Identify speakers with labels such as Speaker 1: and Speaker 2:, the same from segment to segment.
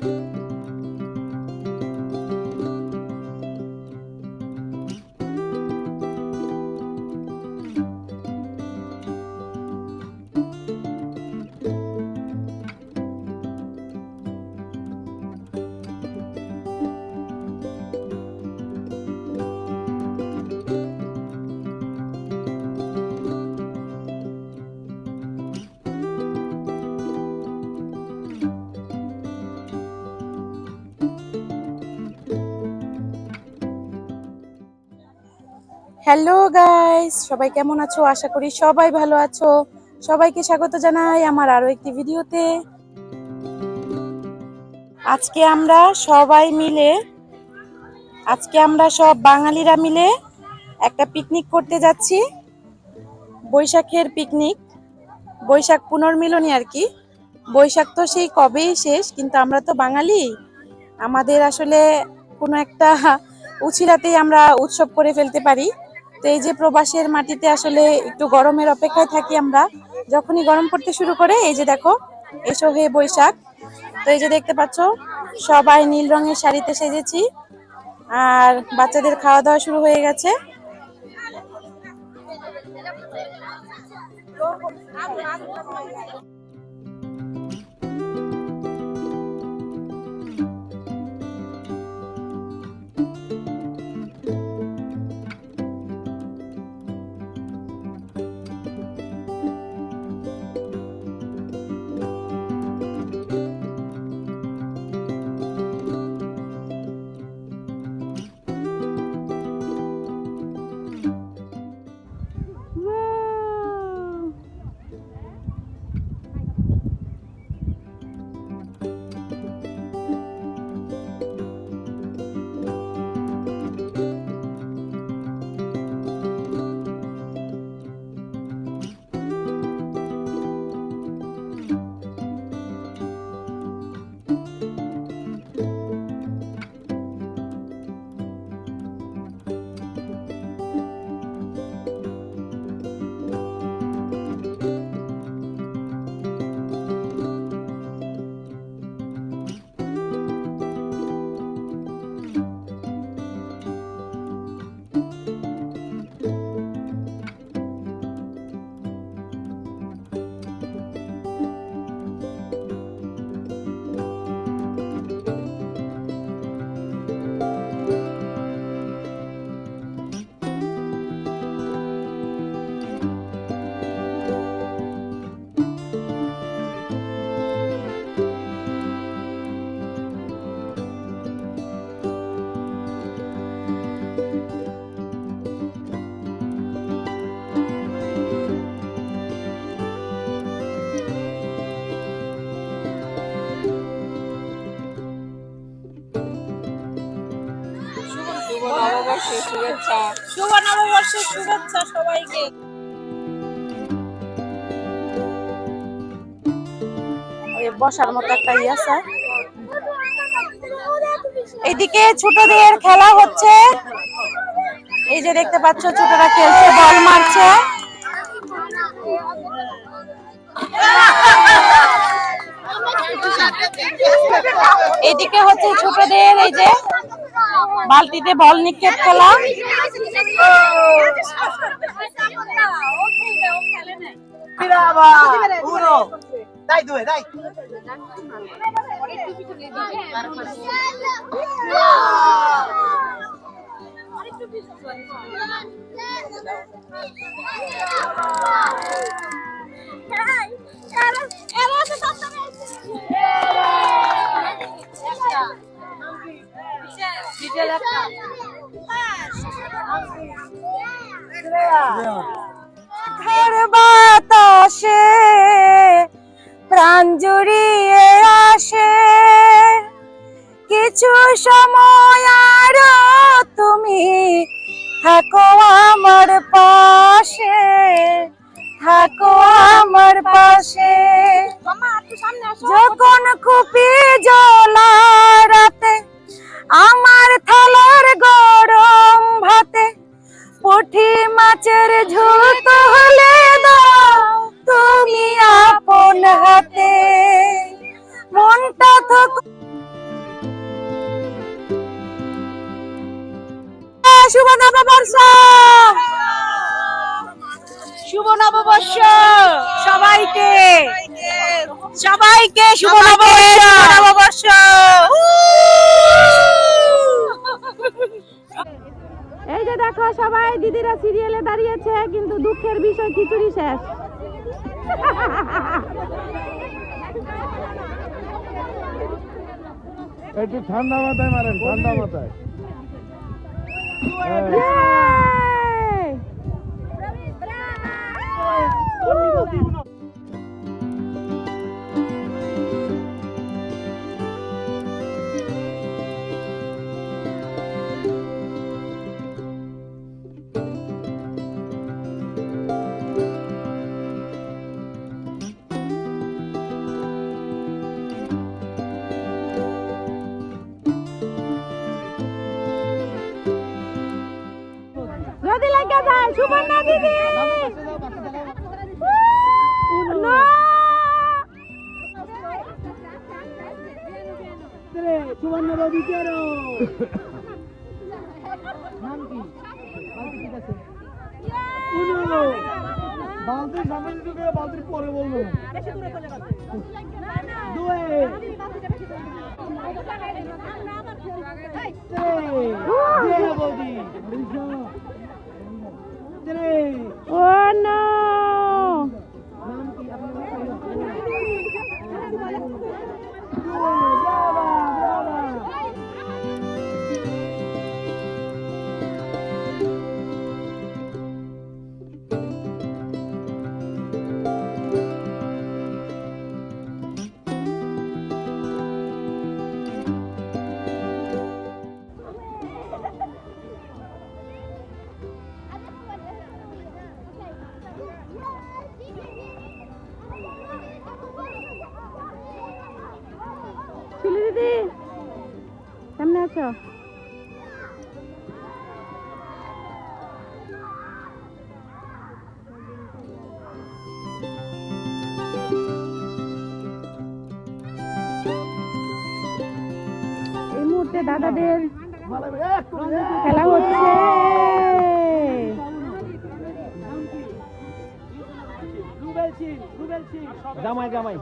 Speaker 1: Thank you. Hello guys সবাই কেমন আছো? আশা করি সবাই ভালো আছো। সবাইকে স্বাগত জানাই আমার আরও একটি ভিডিওতে। আজকে আমরা সবাই মিলে, আজকে আমরা সব বাঙালিরা মিলে একটা পিকনিক করতে যাচ্ছি। বৈশাখের পিকনিক বৈশাখ পুনর্মিলনী আর কি। বৈশাখ তো সেই কবেই শেষ, কিন্তু আমরা তো বাঙালি। আমাদের আসলে কোনো একটা উছিলাতেই আমরা উৎসব করে ফেলতে পারি। তো এই যে প্রবাসের মাটিতে আসলে একটু গরমের অপেক্ষায় থাকি আমরা, যখনই গরম পড়তে শুরু করে, এই যে দেখো, এসো হে বৈশাখ। তো এই যে দেখতে পাচ্ছ, সবাই নীল রঙের শাড়িতে সেজেছি, আর বাচ্চাদের খাওয়া দাওয়া শুরু হয়ে গেছে।
Speaker 2: নববর্ষের শুভেচ্ছা।
Speaker 1: শুভ নববর্ষের শুভেচ্ছা সবাইকে। বসার মতো একটা ইয়ে আছে। এইদিকে ছোটদের খেলা হচ্ছে। এই যে দেখতে পাচ্ছ, ছোটরা খেলছে, বল মারছে। এদিকে হচ্ছে ছোটদের, এই যে বালতিতে বল নিক্ষেপ খেলা
Speaker 3: Uno, dai.
Speaker 1: বাতাসে প্রাণ জুড়িয়ে আসে। কিছু সময় আরও তুমি থাকো আমার পাশে থাকো আমার পাশে। যখন জলা রাতে আমার থালার গরম ভাতে পুঁটি মাছের ঝুত হলে দাও তুমি আপন হাতে। মনটা থাক শুভ নববর্ষ। শুভ নববর্ষ সবাইকে। সবাইকে শুভ নববর্ষ। নববর্ষ। এই যে দেখো সবাই দিদিরা সিরিয়ালে দাঁড়িয়েছে কিন্তু দুঃখের বিষয় খিচুড়ি শেষ।
Speaker 4: একটু ঠান্ডা মাথায় মারেন ঠান্ডা মাথায়।
Speaker 1: সুবর্ণা দিদি!
Speaker 3: সুবর্ণ বাবু কেরো নাম কি? বালতি আছে উনো
Speaker 4: সামনে ঢুকে বালতির পরে
Speaker 3: দুয়ে। তিন বৌদি তিন
Speaker 1: Oh no! মুহূর্তে দাদাদের খেলা হচ্ছে।
Speaker 4: জামাই জামাই.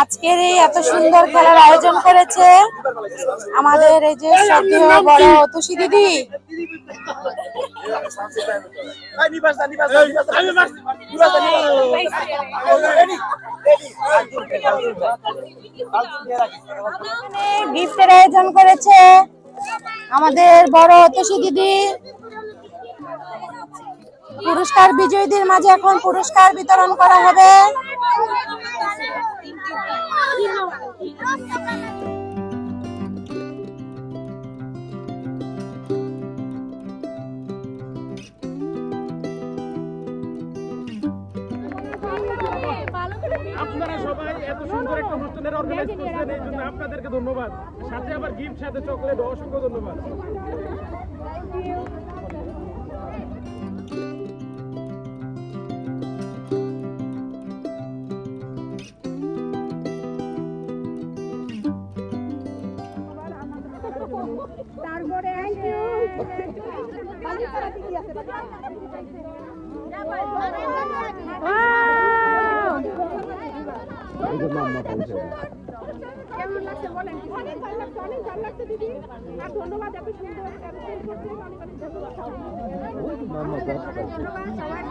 Speaker 1: আজকের এই এত সুন্দর খেলার আয়োজন করেছে আমাদের এই যে শ্রদ্ধেয় বড় তুষি দিদি। গিফটের আয়োজন করেছে আমাদের বড় তুষি দিদি। পুরস্কার বিজয়ীদের মাঝে এখন পুরস্কার বিতরণ করা হবে।
Speaker 4: আপনারা সবাই এত সুন্দর একটা অনুষ্ঠানের অর্গানাইজ করছেন এই জন্য আপনাদেরকে ধন্যবাদ। সাথে আবার গিফট সাথে চকলেট অসংখ্য ধন্যবাদ।
Speaker 5: কেমন লাগছে বলেন? অনেক ভালো লাগছে অনেক ভালো লাগছে দিদি। আর ধন্যবাদ এত সুন্দর করতে অনেক অনেক ধন্যবাদ ধন্যবাদ সবাই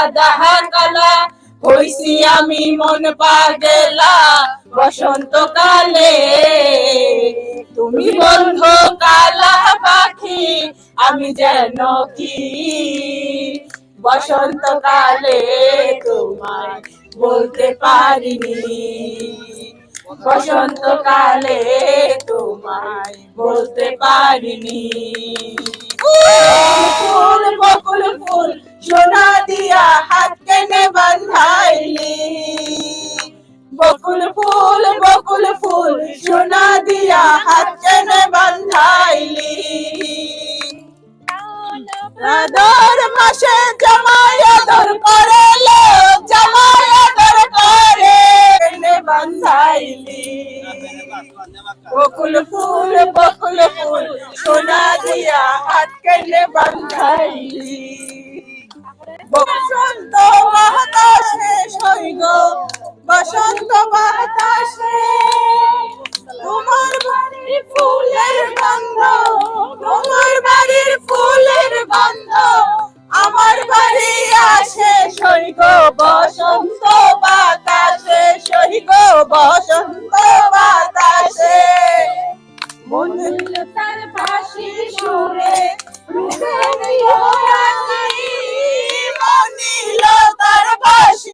Speaker 2: সাদা কালা হইছি আমি মন পাগেলা, বসন্তকালে। তুমি বন্ধু কালা পাখি, আমি যেন কি? বসন্তকালে তোমায় বলতে পারিনি। বসন্তকালে তোমায় বলতে পারিনি। ফুল বকুল ফুল সোনা দিয়া হাত কেনে বান্ধাইলি বকুল ফুল বকুল ফুল সোনা দিয়া হাত কেনে বান্ধাইলি আদর মাসে জামাই আদর করে লোক জামাই